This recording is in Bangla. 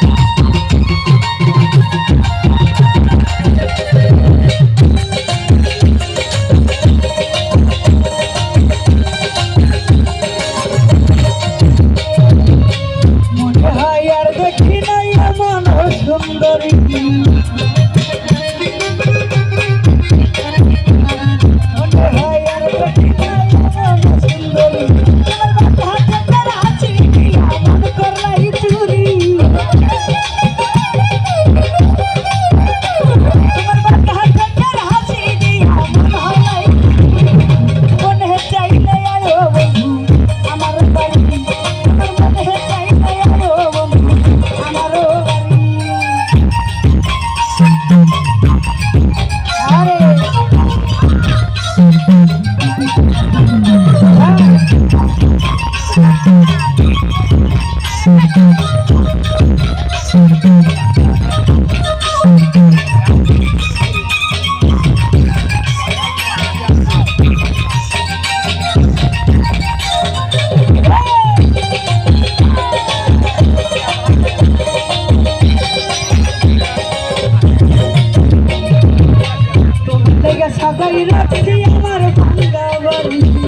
Thank you. সাজাই রাখছি আমার ভাঙ্গা বাড়ি